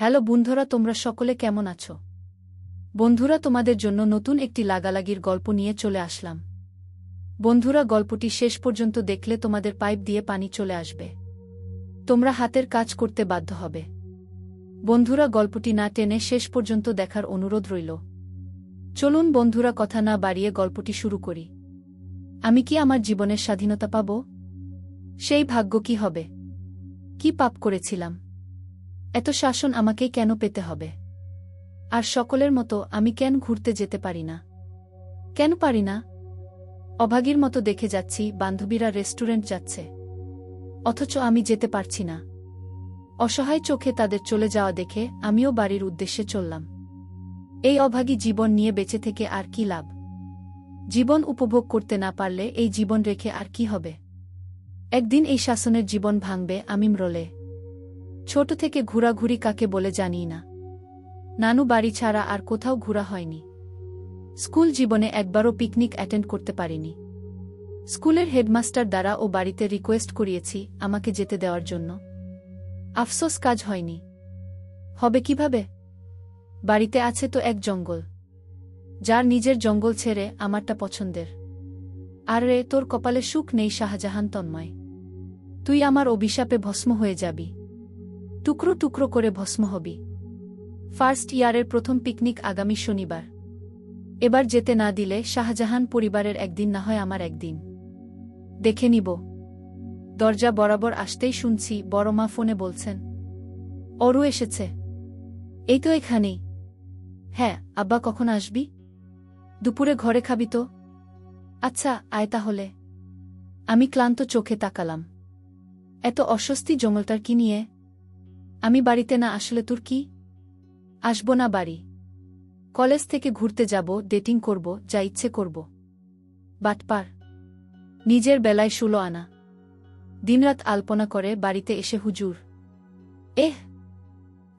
Hello বন্ধুরা, তোমরা সকলে কেমন আছো? বন্ধুরা, তোমাদের জন্য নতুন একটি লাগালাগির গল্প নিয়ে চলে আসলাম। বন্ধুরা, গল্পটি শেষ পর্যন্ত দেখলে তোমাদের পাইপ দিয়ে পানি চলে আসবে। তোমরা হাতের কাজ করতে বাধ্য হবে। বন্ধুরা, গল্পটি না টেনে শেষ পর্যন্ত দেখার অনুরোধ রইল। চলুন বন্ধুরা, কথা না বাড়িয়ে গল্পটি শুরু করি। আমি কি আমার জীবনের স্বাধীনতা পাব? সেই ভাগ্য কি হবে? কি পাপ করেছিলাম? এত শাসন আমাকেই কেন পেতে হবে? আর সকলের মতো আমি কেন ঘুরতে যেতে পারি না? কেন পারি না? অভাগীর মতো দেখে যাচ্ছি, বান্ধবীরা রেস্টুরেন্ট যাচ্ছে। অথচ আমি যেতে পারছি না। অসহায় চোখে তাদের চলে যাওয়া দেখে আমিও বাড়ির উদ্দেশ্যে চললাম। এই অভাগী জীবন নিয়ে বেঁচে থেকে আর কি লাভ? জীবন উপভোগ করতে না পারলে এই জীবন রেখে আর কি হবে? একদিন এই শাসনের জীবন ভাঙবে, আমি ম্রলে। ছোট থেকে ঘোরাঘুরি কাকে বলে জানি না। নানু বাড়ি ছাড়া আর কোথাও ঘোরা হয়নি। স্কুল জীবনে একবারও পিকনিক অ্যাটেন্ড করতে পারিনি। স্কুলের হেডমাস্টার দ্বারা ও বাড়িতে রিকোয়েস্ট করিয়েছি আমাকে যেতে দেওয়ার জন্য। আফসোস কাজ হয়নি। হবে কীভাবে? বাড়িতে আছে তো এক জঙ্গল। যার নিজের জঙ্গল ছেড়ে আমারটা পছন্দের। আর রে তোর কপালে সুখ নেই শাহজাহান তন্ময়। তুই আমার অভিশাপে ভস্ম হয়ে যাবি। টুকরো টুকরো করে ভস্ম হবি। ফার্স্ট ইয়ারের প্রথম পিকনিক আগামী শনিবার। এবার যেতে না দিলে শাহজাহান পরিবারের একদিন না হয় আমার একদিন। দেখে নিব। দরজা বরাবর আসতেই শুনছি বড় মা ফোনে বলছেন, অরু এসেছে। এই তো এখানেই। হ্যাঁ আব্বা কখন আসবি? দুপুরে ঘরে খাবি তো। আচ্ছা আয় তাহলে। আমি ক্লান্ত চোখে তাকালাম। এত অস্বস্তি জঙ্গলটার কি নিয়ে? আমি বাড়িতে না আসলে তোর কি? আসব না বাড়ি। কলেজ থেকে ঘুরতে যাব, ডেটিং করব, যা ইচ্ছে করব। বাটপার। নিজের বেলায় শুলো আনা। দিনরাত আলপনা করে বাড়িতে এসে হুজুর। এহ!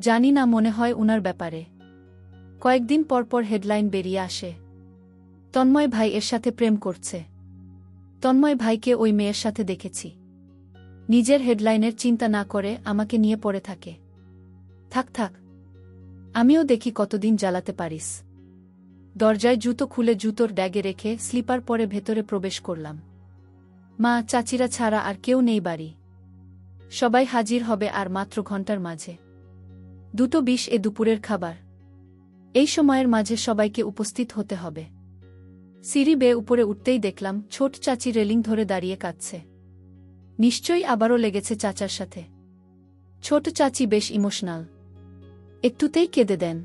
জানি না মনে হয় উনার ব্যাপারে। কয়েকদিন পরপর হেডলাইন বেরিয়ে আসে। তন্ময় ভাই এর সাথে প্রেম করছে। তন্ময় ভাইকে ওই মেয়ের সাথে দেখেছি। নিজের হেডলাইনের চিন্তা না করে আমাকে নিয়ে পড়ে থাকে। থাক থাক। আমিও দেখি কতদিন জ্বালাতে পারিস। দরজায় জুতো খুলে জুতোর ড্যাগে রেখে স্লিপার পরে ভেতরে প্রবেশ করলাম। মা, চাচিরা ছাড়া আর কেউ নেই বাড়ি। সবাই হাজির হবে আর মাত্র ঘণ্টার মাঝে। দুটো বিষ এ দুপুরের খাবার। এই সময়ের মাঝে সবাইকে উপস্থিত হতে হবে। সিঁড়ি বেয়ে উপরে উঠতেই দেখলাম ছোট চাচি রেলিং ধরে দাঁড়িয়ে কাঁদছে। নিশ্চয়ই আবারও লেগেছে চাচার সাথে। ছোট চাচি বেশ ইমোশনাল। একটুতেই কেঁদে দেন।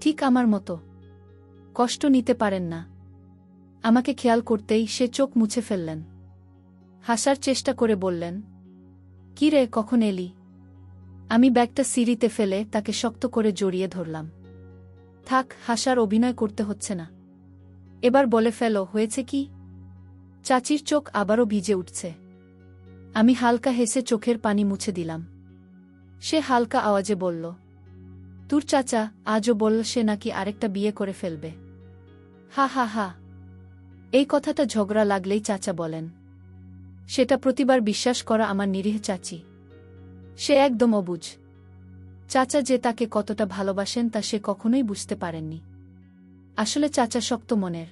ঠিক আমার মতো। কষ্ট নিতে পারেন না। আমাকে খেয়াল করতেই সে চোখ মুছে ফেললেন। হাসার চেষ্টা করে বললেন, কি রে, কখন এলি? আমি ব্যাগটা সিঁড়িতে ফেলে তাকে শক্ত করে জড়িয়ে ধরলাম। থাক, হাসার অভিনয় করতে হচ্ছে না। এবার বলে ফেলো, হয়েছে কি? চাচির চোখ আবারও ভিজে উঠছে। আমি হালকা হেসে চোখের পানি মুছে দিলাম। সে হালকা আওয়াজে বলল, তোর চাচা আজও বলল সে নাকি আরেকটা বিয়ে করে ফেলবে। হা হা হা। এই কথাটা ঝগড়া লাগলেই চাচা বলেন। সেটা প্রতিবার বিশ্বাস করা আমার নিরীহ চাচি। সে একদম অবুঝ চাচা যে তাকে কতটা ভালোবাসেন তা সে কখনোই বুঝতে পারেননি। আসলে চাচা শক্ত মনের।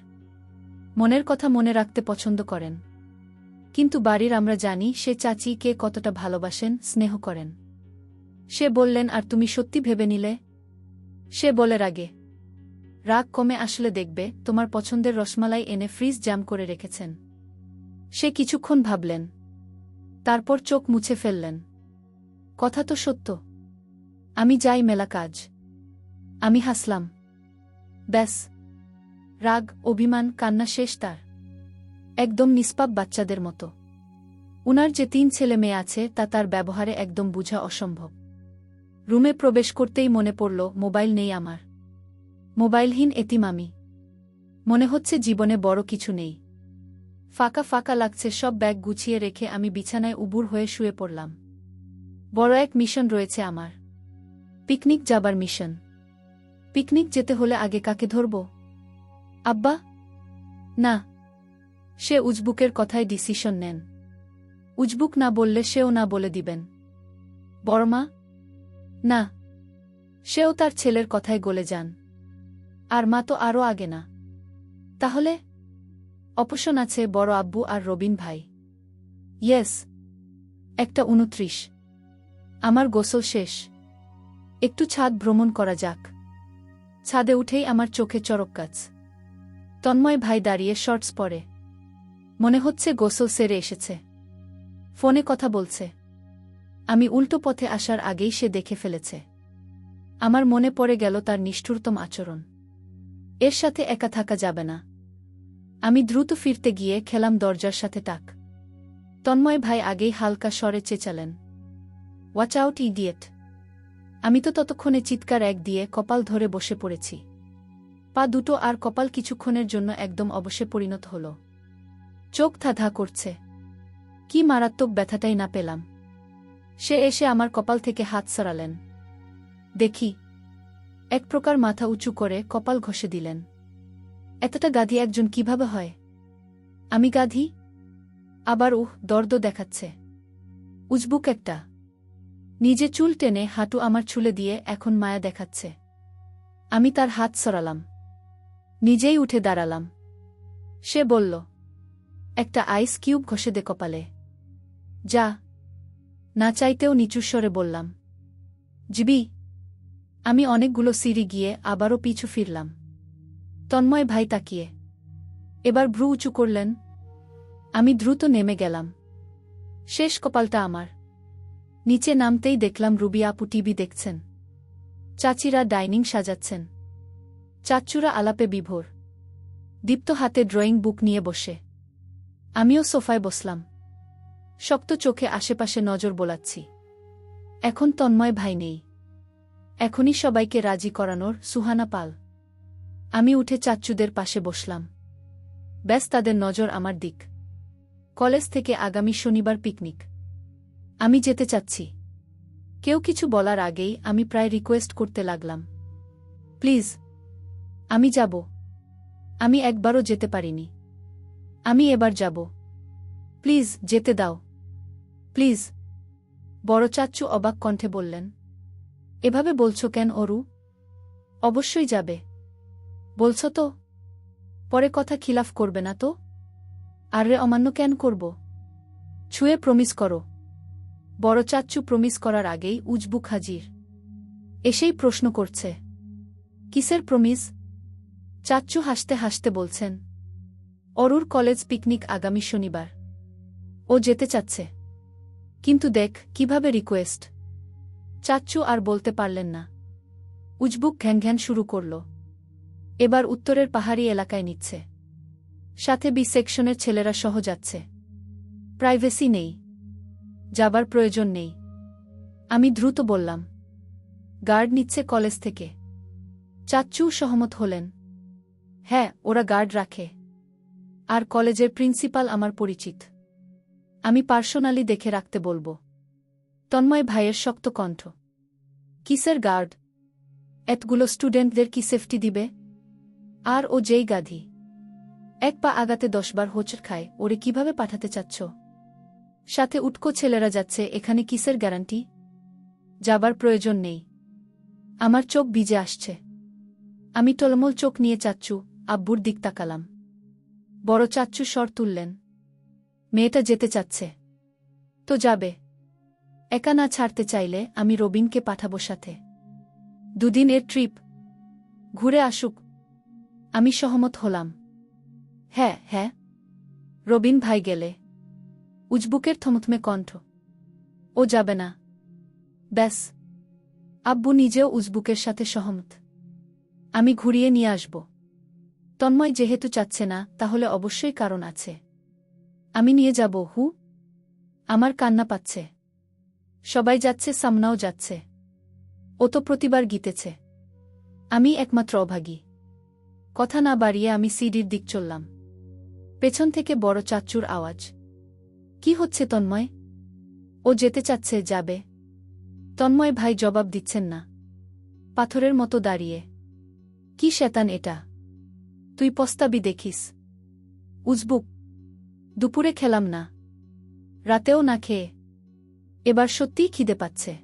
মনের কথা মনে রাখতে পছন্দ করেন। কিন্তু বাড়ির আমরা জানি সে চাচি কে কতটা ভালোবাসেন, স্নেহ করেন। সে বললেন, আর তুমি সত্যি ভেবে নিলে? সে বলে, রাগে। রাগ কমে আসলে দেখবে, তোমার পছন্দের রসমালাই এনে ফ্রিজ জ্যাম করে রেখেছেন। সে কিছুক্ষণ ভাবলেন। তারপর চোখ মুছে ফেললেন। কথা তো সত্য। আমি যাই মেলা কাজ। আমি হাসলাম। ব্যাস। রাগ, অভিমান, কান্না শেষ তার। একদম নিষ্পাপ বাচ্চাদের মতো। উনার যে তিন ছেলে মেয়ে আছে, তা তার ব্যবহারে একদম বুঝা অসম্ভব। রুমে প্রবেশ করতেই মনে পড়ল, মোবাইল নেই আমার। মোবাইলহীন এতিম আমি। মনে হচ্ছে জীবনে বড় কিছু নেই। ফাঁকা ফাঁকা লাগছে, সব ব্যাগ গুছিয়ে রেখে আমি বিছানায় উবুর হয়ে শুয়ে পড়লাম। বড় এক মিশন রয়েছে আমার। পিকনিক যাবার মিশন। পিকনিক যেতে হলে আগে কাকে ধরব? আব্বা? না। সে উজবুকের কথায় ডিসিশন নেন। উজবুক না বললে সেও না বলে দিবেন। বড়মা না, সেও তার ছেলের কথায় গলে যান। আর মা তো আরও আগে না। তাহলে? অপশন আছে বড় আব্বু আর রবিন ভাই। ইয়েস, একটা উনত্রিশ আমার গোসল শেষ। একটু ছাদ ভ্রমণ করা যাক। ছাদে উঠেই আমার চোখে চরক গাছ। তন্ময় ভাই দাঁড়িয়ে শর্টস পরে। মনে হচ্ছে গোসল সেরে এসেছে। ফোনে কথা বলছে। আমি উল্টো পথে আসার আগেই সে দেখে ফেলেছে। আমার মনে পড়ে গেল তার নিষ্ঠুরতম আচরণ। এর সাথে একা থাকা যাবে না। আমি দ্রুত ফিরতে গিয়ে খেলাম দরজার সাথে টাক। তন্ময় ভাই আগেই হালকা স্বরে চেঁচালেন। ওয়াচ আউট ইডিয়েট আমি তো ততক্ষণে চিৎকার এক দিয়ে কপাল ধরে বসে পড়েছি। পা দুটো আর কপাল কিছুক্ষণের জন্য একদম অবশ্যে পরিণত হল। চোখ ধাঁধা করছে। কি মারাত্মক ব্যথাটাই না পেলাম। সে এসে আমার কপাল থেকে হাত সরালেন। দেখি। এক প্রকার মাথা উঁচু করে কপাল ঘষে দিলেন। এতটা গাধি একজন কীভাবে হয়? আমি গাধি? আবার উহ, দর্দ দেখাচ্ছে। উজবুক একটা। নিজে চুল টেনে হাঁটু আমার চুলে দিয়ে এখন মায়া দেখাচ্ছে। আমি তার হাত সরালাম। নিজেই উঠে দাঁড়ালাম। সে বলল একটা আইস কিউব ঘষে দে কপালে। যা, না চাইতেও নিচুস্বরে বললাম। জিবি, আমি অনেকগুলো সিঁড়ি গিয়ে আবারও পিছু ফিরলাম। তন্ময় ভাই তাকিয়ে। এবার ভ্রু উঁচু করলেন, আমি দ্রুত নেমে গেলাম। শেষ কপালটা আমার। নিচে নামতেই দেখলাম রুবি আপু টিভি দেখছেন। চাচিরা ডাইনিং সাজাচ্ছেন। চাচ্চুরা আলাপে বিভোর। দীপ্ত হাতে ড্রয়িং বুক নিয়ে বসে। আমিও সোফায় বসলাম। শক্ত চোখে আশেপাশে নজর বোলাচ্ছি। এখন তন্ময় ভাই নেই। এখনই সবাইকে রাজি করানোর সুহানা পাল। আমি উঠে চাচ্চুদের পাশে বসলাম। ব্যাস তাদের নজর আমার দিক। কলেজ থেকে আগামী শনিবার পিকনিক। আমি যেতে চাচ্ছি। কেউ কিছু বলার আগেই আমি প্রায় রিকোয়েস্ট করতে লাগলাম। প্লিজ, আমি যাব। আমি একবারও যেতে পারিনি। আমি এবার যাব। প্লিজ, যেতে দাও। প্লিজ, বড় চাচ্চু অবাক কণ্ঠে বললেন। এভাবে বলছো কেন, অরু? অবশ্যই যাবে। বলছ তো। পরে কথা খিলাফ করবে না তো? আর রে অমান্য কেন করব? ছুঁয়ে প্রমিস করো। বড় চাচ্চু প্রমিস করার আগেই উজবুক হাজির। এসেই প্রশ্ন করছে। কিসের প্রমিস? চাচ্চু হাসতে হাসতে বলছেন অরুর কলেজ পিকনিক আগামী শনিবার। ও যেতে চাচ্ছে। কিন্তু দেখ, কীভাবে রিকোয়েস্ট। চাচ্চু আর বলতে পারলেন না। উজবুক ঘ্যান শুরু করল। এবার উত্তরের পাহাড়ি এলাকায় নিচ্ছে। সাথে বি সেকশনের ছেলেরা সহ যাচ্ছে। প্রাইভেসি নেই। যাবার প্রয়োজন নেই। আমি দ্রুত বললাম। গার্ড নিচ্ছে কলেজ থেকে। চাচ্চু সহমত হলেন। হ্যাঁ ওরা গার্ড রাখে। আর কলেজের প্রিন্সিপাল আমার পরিচিত। আমি পার্সোনালি দেখে রাখতে বলব। তন্ময় ভাইয়ের শক্ত কণ্ঠ। কিসের গার্ড? এতগুলো স্টুডেন্টদের কি সেফটি দিবে? আর ও যেই গাধি। এক পা আগাতে দশবার হোচর খায়, ওরে কীভাবে পাঠাতে চাচ্ছ? সাথে উটকো ছেলেরা যাচ্ছে, এখানে কিসের গ্যারান্টি? যাবার প্রয়োজন নেই। আমার চোখ ভিজে আসছে। আমি টলমল চোখ নিয়ে চাচ্ছু আব্বুর দিক তাকালাম। বড় চাচ্চু স্বর তুললেন। মেয়েটা যেতে চাচ্ছে। তো যাবে। একা না ছাড়তে চাইলে আমি রবিনকে পাঠাবো সাথে। দুদিনের ট্রিপ। ঘুরে আসুক। আমি সহমত হলাম। হ্যাঁ হ্যাঁ। রবিন ভাই গেলে। উজবুকের থমথমে কণ্ঠ। ও যাবে না। ব্যাস। আব্বু নিজেও উজবুকের সাথে সহমত। আমি ঘুরিয়ে নিয়ে আসব। তন্ময় যেহেতু চাচ্ছে না, তাহলে অবশ্যই কারণ আছে। আমি নিয়ে যাব, হু? আমার কান্না পাচ্ছে। সবাই যাচ্ছে, সামনাও যাচ্ছে। ও তো প্রতিবার গীতেছে। আমি একমাত্র অভাগী। কথা না বাড়িয়ে আমি সিডির দিক চললাম। পেছন থেকে বড় চাচ্চুর আওয়াজ। কি হচ্ছে তন্ময়? ও যেতে চাচ্ছে, যাবে। তন্ময় ভাই জবাব দিচ্ছেন না। পাথরের মতো দাঁড়িয়ে। কি শেতান এটা? তুই পস্তাবি দেখিস। উজবুক। দুপুরে খেলাম না। রাতেও না খেয়ে। এবার সত্যিই খিদে পাচ্ছে।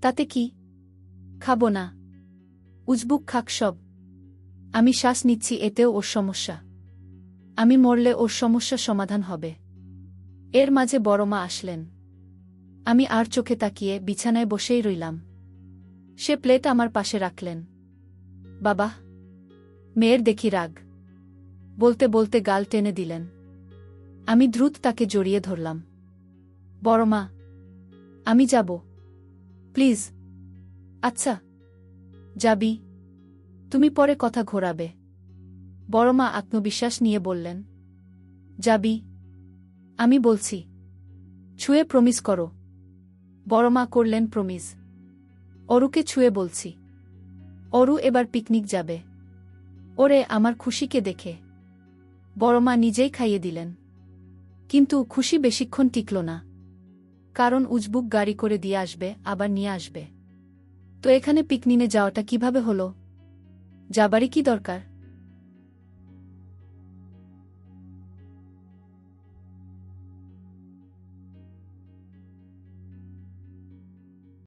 তাতে কি? খাব না। উজবুক খাক সব। আমি শ্বাস নিচ্ছি, এতেও ওর সমস্যা। আমি মরলে ওর সমস্যা সমাধান হবে। এর মাঝে বড়মা আসলেন। আমি আর চোখে তাকিয়ে বিছানায় বসেই রইলাম। সে প্লেট আমার পাশে রাখলেন। বাবা মেয়ের দেখি রাগ। বলতে বলতে গাল টেনে দিলেন। আমি দ্রুত তাকে জড়িয়ে ধরলাম। বড়মা আমি যাব। প্লিজ। আচ্ছা। যাবি। তুমি পরে কথা ঘোরাবে। বড়মা আত্মবিশ্বাস নিয়ে বললেন। যাবি। আমি বলছি, ছুঁয়ে প্রমিস করো। বড়মা করলেন প্রমিস। অরুকে ছুঁয়ে বলছি। অরু এবার পিকনিক যাবে। ওরে আমার খুশিকে দেখে। বড়মা নিজেই খাইয়ে দিলেন। কিন্তু খুশি বেশিক্ষণ টিকল না। কারণ উজবুক গাড়ি করে দিয়ে আসবে, আবার নিয়ে আসবে। তো এখানে পিকনিনে যাওয়াটা কীভাবে হলো? যাবারই কি দরকার?